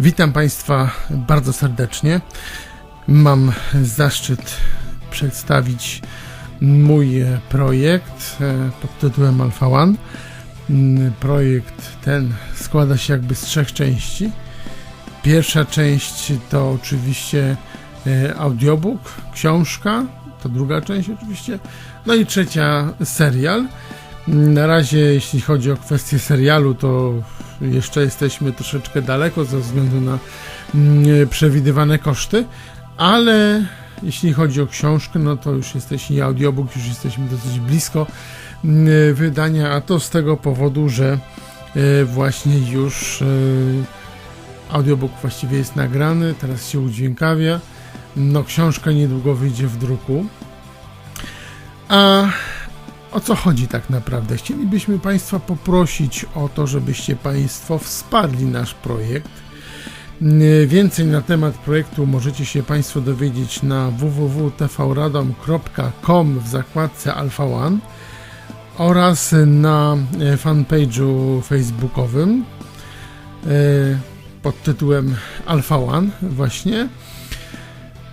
Witam Państwa bardzo serdecznie. Mam zaszczyt przedstawić mój projekt e, pod tytułem Alpha One. Mm, Projekt ten składa się jakby z trzech części. Pierwsza część to oczywiście e, audiobook, książka, to druga część oczywiście, no i trzecia serial. Na razie, jeśli chodzi o kwestię serialu, to jeszcze jesteśmy troszeczkę daleko ze względu na mm, przewidywane koszty, ale jeśli chodzi o książkę, no to już jesteśmy, i audiobook, już jesteśmy dosyć blisko mm, wydania, a to z tego powodu, że e, właśnie już e, audiobook właściwie jest nagrany, teraz się udźwiękawia, no książka niedługo wyjdzie w druku. A o co chodzi tak naprawdę? Chcielibyśmy Państwa poprosić o to, żebyście Państwo wsparli nasz projekt. Yy, Więcej na temat projektu możecie się Państwo dowiedzieć na www.tvradom.com w zakładce Alpha One oraz na e, fanpage'u facebookowym e, pod tytułem Alpha One właśnie.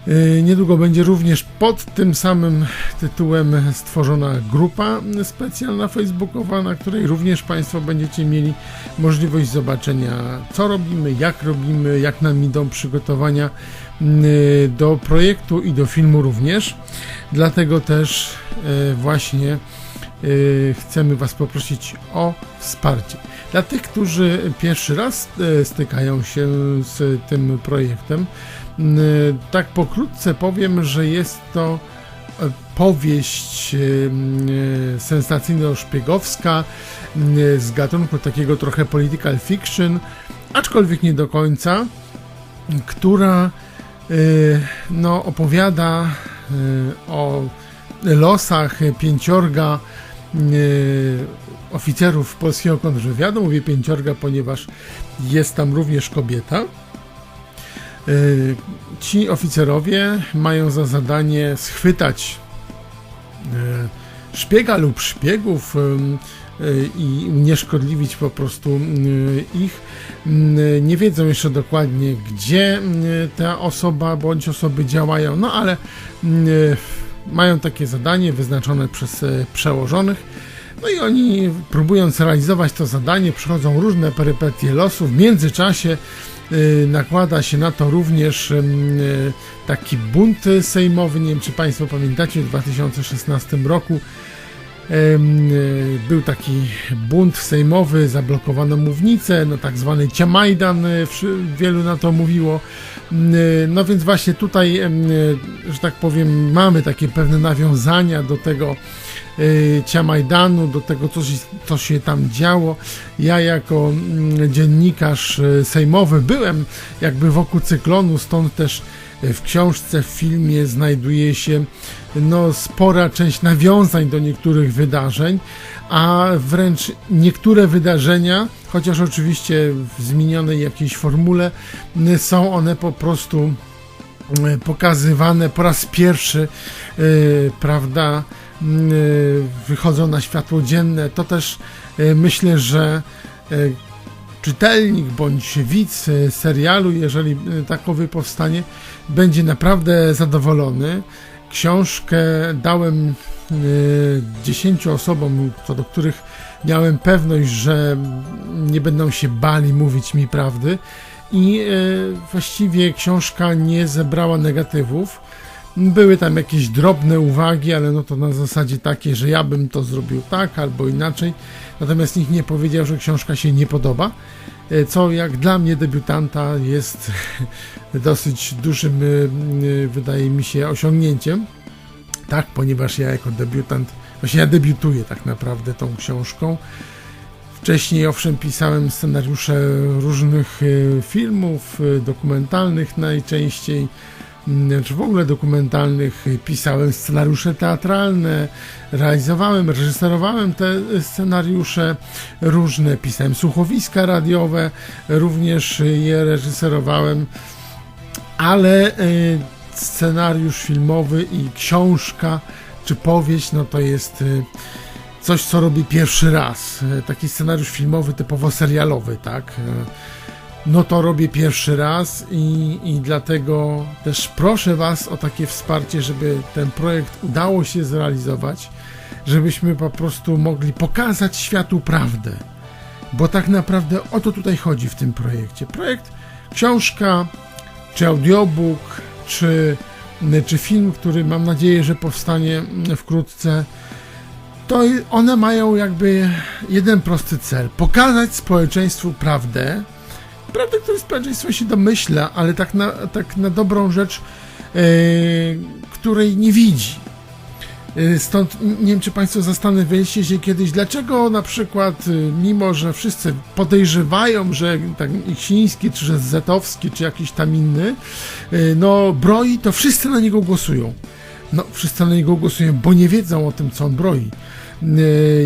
Yy, Niedługo będzie również pod tym samym tytułem stworzona grupa specjalna facebookowa, na której również Państwo będziecie mieli możliwość zobaczenia, co robimy, jak robimy, jak nam idą przygotowania yy, do projektu i do filmu również. Dlatego też yy, właśnie chcemy Was poprosić o wsparcie. Dla tych, którzy pierwszy raz yy, stykają się z tym projektem, yy, tak pokrótce powiem, że jest to e, powieść sensacyjno-szpiegowska z gatunku takiego trochę political fiction, aczkolwiek nie do końca, która no, opowiada o losach pięciorga oficerów polskiego kontrwywiadu. Mówię pięciorga, ponieważ jest tam również kobieta. Yy, Ci oficerowie mają za zadanie schwytać yy, szpiega lub szpiegów i unieszkodliwić po prostu ich. Nie wiedzą jeszcze dokładnie, gdzie ta osoba bądź osoby działają, no ale mają takie zadanie wyznaczone przez yy, przełożonych. No i oni, próbując realizować to zadanie, przychodzą różne perypetie losu. W międzyczasie y, nakłada się na to również y, taki bunt sejmowy. Nie wiem, czy Państwo pamiętacie, w 2016 roku był taki bunt sejmowy, zablokowano mównicę, no tak zwany Ciamajdan, wszy- wielu na to mówiło. Y, No więc właśnie tutaj, że tak powiem, mamy takie pewne nawiązania do tego Ciamajdanu, do tego, co się, co się tam działo. Ja jako dziennikarz sejmowy byłem jakby wokół cyklonu, stąd też w książce, w filmie znajduje się no, spora część nawiązań do niektórych wydarzeń, a wręcz niektóre wydarzenia, chociaż oczywiście w zmienionej jakiejś formule, są one po prostu y, pokazywane po raz pierwszy, y, prawda, y, wychodzą na światło dzienne. To też myślę, że czytelnik bądź widz y, serialu, jeżeli y, takowy powstanie, będzie naprawdę zadowolony. Książkę dałem y, 10 osobom, co do których miałem pewność, że nie będą się bali mówić mi prawdy. I właściwie książka nie zebrała negatywów. Były tam jakieś drobne uwagi, ale no to na zasadzie takiej, że ja bym to zrobił tak albo inaczej. Natomiast nikt nie powiedział, że książka się nie podoba. E, Co jak dla mnie debiutanta jest dosyć dużym, y, y, wydaje mi się, osiągnięciem. Tak, ponieważ ja jako debiutant, właśnie ja debiutuję tak naprawdę tą książką. Wcześniej owszem pisałem scenariusze różnych filmów dokumentalnych najczęściej, czy w ogóle dokumentalnych. Pisałem scenariusze teatralne, realizowałem, reżyserowałem te scenariusze różne, pisałem słuchowiska radiowe, również je reżyserowałem, ale y, scenariusz filmowy i książka czy powieść, no to jest y, coś, co robię pierwszy raz. Y, Taki scenariusz filmowy typowo serialowy, tak? No to robię pierwszy raz i, i dlatego też proszę Was o takie wsparcie, żeby ten projekt udało się zrealizować, żebyśmy po prostu mogli pokazać światu prawdę. Bo tak naprawdę o to tutaj chodzi w tym projekcie. Projekt, książka, czy audiobook, czy, czy film, który mam nadzieję, że powstanie wkrótce, to one mają jakby jeden prosty cel: pokazać społeczeństwu prawdę, prawdę, której społeczeństwo się domyśla, ale tak na, tak na dobrą rzecz, yy, której nie widzi. Yy, stąd nie wiem, czy Państwo zastanawialiście się kiedyś, dlaczego na przykład, yy, mimo że wszyscy podejrzewają, że tak Iksiński, czy że Zetowski, czy jakiś tam inny, no broi, to wszyscy na niego głosują. No, wszyscy na niego głosują, bo nie wiedzą o tym, co on broi.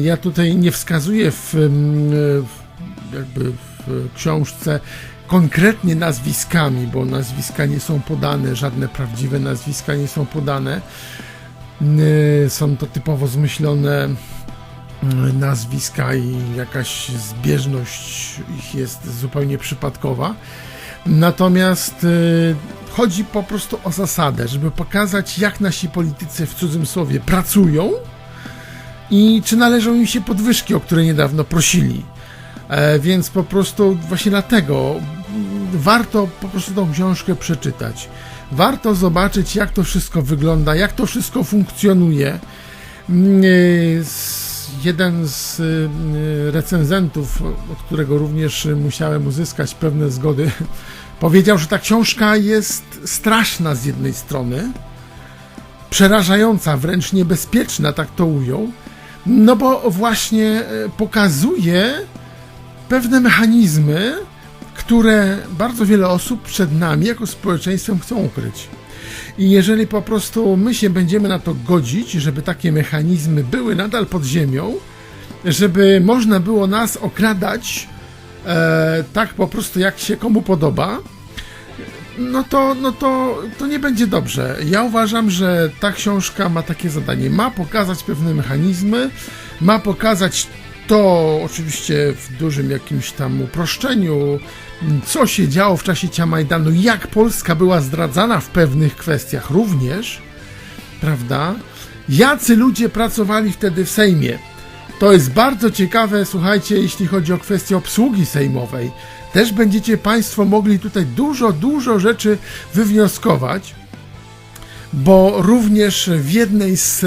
Ja tutaj nie wskazuję w, w jakby w książce konkretnie nazwiskami, bo nazwiska nie są podane, żadne prawdziwe nazwiska nie są podane. Są to typowo zmyślone nazwiska i jakaś zbieżność ich jest zupełnie przypadkowa. Natomiast chodzi po prostu o zasadę, żeby pokazać, jak nasi politycy w cudzym słowie pracują i czy należą im się podwyżki, o które niedawno prosili. E, więc po prostu właśnie dlatego warto po prostu tą książkę przeczytać. Warto zobaczyć, jak to wszystko wygląda, jak to wszystko funkcjonuje. Mm, e, jeden z e, recenzentów, od którego również musiałem uzyskać pewne zgody, powiedział, że ta książka jest straszna z jednej strony, przerażająca, wręcz niebezpieczna, tak to ujął, no bo właśnie pokazuje, pewne mechanizmy, które bardzo wiele osób przed nami jako społeczeństwem chcą ukryć. I jeżeli po prostu my się będziemy na to godzić, żeby takie mechanizmy były nadal pod ziemią, żeby można było nas okradać e, tak po prostu jak się komu podoba, no to, no to, to nie będzie dobrze. Ja uważam, że ta książka ma takie zadanie. Ma pokazać pewne mechanizmy, ma pokazać to oczywiście w dużym jakimś tam uproszczeniu, co się działo w czasie Ciamajdanu, jak Polska była zdradzana w pewnych kwestiach również, prawda? Jacy ludzie pracowali wtedy w Sejmie. To jest bardzo ciekawe, słuchajcie, jeśli chodzi o kwestię obsługi sejmowej. Też będziecie Państwo mogli tutaj dużo, dużo rzeczy wywnioskować bo również w jednej z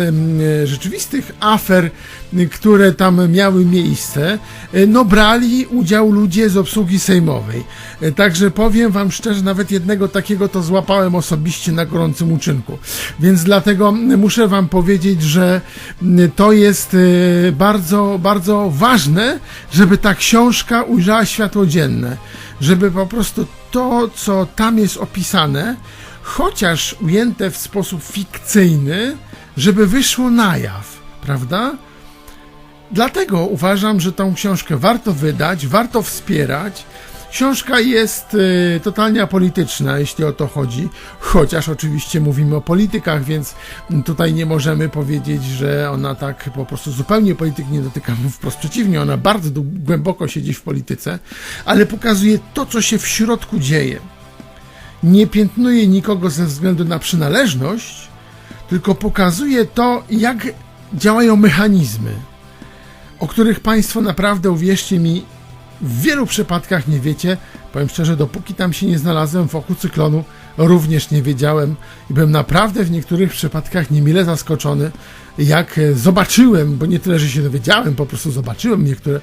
rzeczywistych afer, które tam miały miejsce, e, no brali udział ludzie z obsługi sejmowej. E, także powiem wam szczerze, nawet jednego takiego to złapałem osobiście na gorącym uczynku. Więc dlatego muszę wam powiedzieć, że to jest e, bardzo, bardzo ważne, żeby ta książka ujrzała światło dzienne. Żeby po prostu to, co tam jest opisane, chociaż ujęte w sposób fikcyjny, żeby wyszło na jaw, prawda? Dlatego uważam, że tą książkę warto wydać, warto wspierać. Książka jest y, totalnie apolityczna, jeśli o to chodzi, chociaż oczywiście mówimy o politykach, więc tutaj nie możemy powiedzieć, że ona tak po prostu zupełnie polityk nie dotyka, wprost przeciwnie, ona bardzo głęboko siedzi w polityce, ale pokazuje to, co się w środku dzieje nie piętnuje nikogo ze względu na przynależność, tylko pokazuje to, jak działają mechanizmy, o których Państwo naprawdę, uwierzcie mi, w wielu przypadkach nie wiecie. Powiem szczerze, dopóki tam się nie znalazłem wokół cyklonu, również nie wiedziałem i byłem naprawdę w niektórych przypadkach niemile zaskoczony, jak zobaczyłem, bo nie tyle, że się dowiedziałem, po prostu zobaczyłem niektóre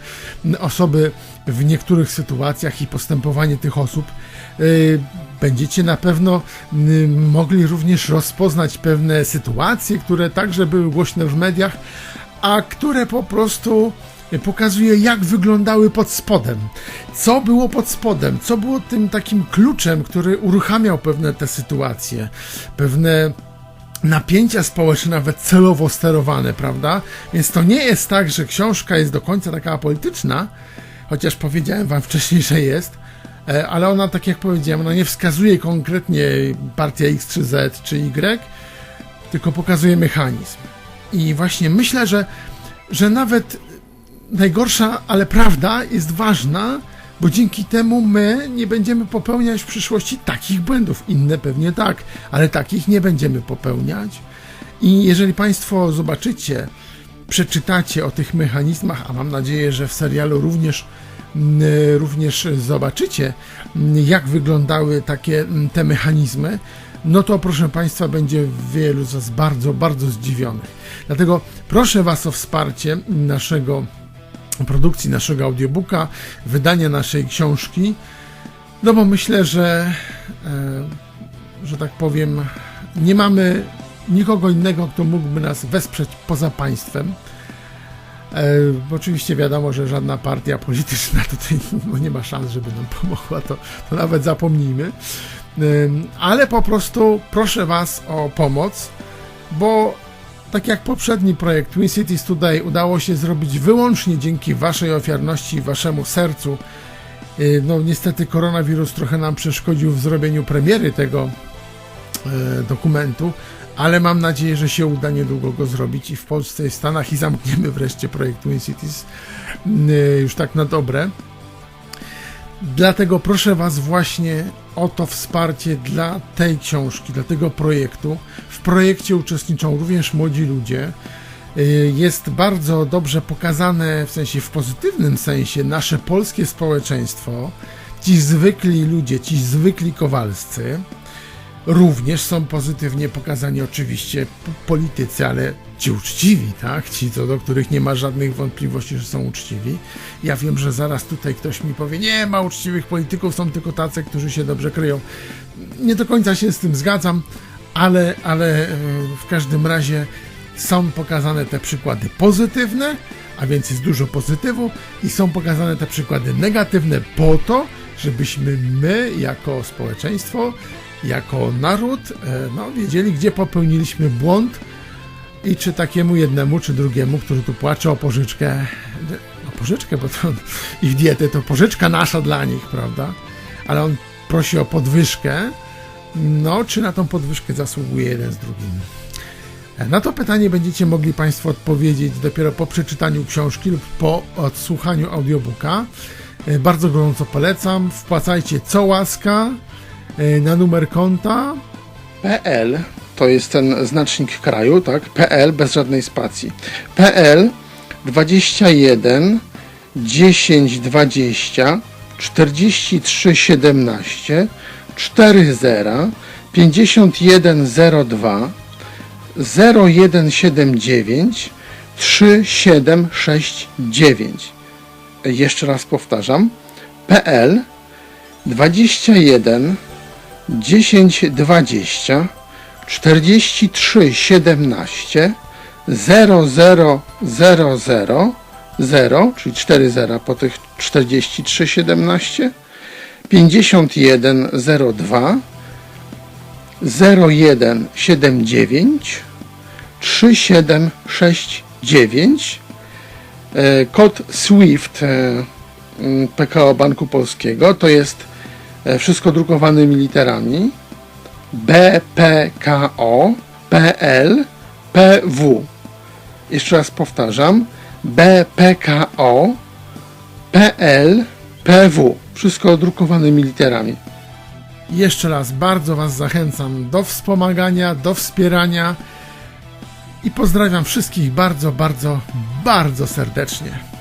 osoby w niektórych sytuacjach i postępowanie tych osób. Będziecie na pewno y, mogli również rozpoznać pewne sytuacje, które także były głośne w mediach, a które po prostu pokazuje, jak wyglądały pod spodem. Co było pod spodem, co było tym takim kluczem, który uruchamiał pewne te sytuacje, pewne napięcia społeczne, nawet celowo sterowane, prawda? Więc to nie jest tak, że książka jest do końca taka polityczna, chociaż powiedziałem wam wcześniej, że jest, ale ona, tak jak powiedziałem, ona nie wskazuje konkretnie partia X czy Z czy Y, tylko pokazuje mechanizm. I właśnie myślę, że, że nawet najgorsza, ale prawda jest ważna, bo dzięki temu my nie będziemy popełniać w przyszłości takich błędów. Inne pewnie tak, ale takich nie będziemy popełniać. I jeżeli Państwo zobaczycie, przeczytacie o tych mechanizmach, a mam nadzieję, że w serialu również, również zobaczycie, jak wyglądały takie te mechanizmy, no to proszę Państwa, będzie wielu z Was bardzo, bardzo zdziwionych. Dlatego proszę Was o wsparcie naszego produkcji, naszego audiobooka, wydania naszej książki, no bo myślę, że, e, że tak powiem, nie mamy nikogo innego, kto mógłby nas wesprzeć poza państwem. E, oczywiście wiadomo, że żadna partia polityczna tutaj nie ma szans, żeby nam pomogła, to, to nawet zapomnijmy. Ale po prostu proszę Was o pomoc, bo tak jak poprzedni projekt Twin Cities Today udało się zrobić wyłącznie dzięki Waszej ofiarności Waszemu sercu. E, no niestety koronawirus trochę nam przeszkodził w zrobieniu premiery tego e, dokumentu, ale mam nadzieję, że się uda niedługo go zrobić i w Polsce i w Stanach i zamkniemy wreszcie projekt Twin Cities y, już tak na dobre. Dlatego proszę Was właśnie o to wsparcie dla tej książki, dla tego projektu. W projekcie uczestniczą również młodzi ludzie. Y, Jest bardzo dobrze pokazane, w sensie w pozytywnym sensie, nasze polskie społeczeństwo. Ci zwykli ludzie, ci zwykli kowalscy również są pozytywnie pokazani oczywiście politycy, ale ci uczciwi, tak? Ci, co do których nie ma żadnych wątpliwości, że są uczciwi. Ja wiem, że zaraz tutaj ktoś mi powie, nie ma uczciwych polityków, są tylko tacy, którzy się dobrze kryją. Nie do końca się z tym zgadzam, ale, ale e, w każdym razie są pokazane te przykłady pozytywne, a więc jest dużo pozytywu i są pokazane te przykłady negatywne po to, żebyśmy my jako społeczeństwo jako naród e, no, wiedzieli, gdzie popełniliśmy błąd i czy takiemu jednemu, czy drugiemu, który tu płacze o pożyczkę, o pożyczkę, bo to ich dietę to pożyczka nasza dla nich, prawda? Ale on prosi o podwyżkę, no czy na tą podwyżkę zasługuje jeden z drugim? E, Na to pytanie będziecie mogli Państwo odpowiedzieć dopiero po przeczytaniu książki lub po odsłuchaniu audiobooka. E, Bardzo gorąco polecam. Wpłacajcie co łaska na numer konta PL to jest ten znacznik kraju, tak? PL bez żadnej spacji. PL 21 10 20 43 17 40 51 02 0179 3769. Jeszcze raz powtarzam. PL 21 10 20 43 17 0000 0, czyli 4 zera po tych 43 17 51 02 0179 3769 E, kod SWIFT e, m, PKO Banku Polskiego to jest wszystko drukowanymi literami. BPKO PW jeszcze raz powtarzam. BPKO PW wszystko drukowanymi literami. Jeszcze raz bardzo Was zachęcam do wspomagania, do wspierania i pozdrawiam wszystkich bardzo, bardzo, bardzo serdecznie.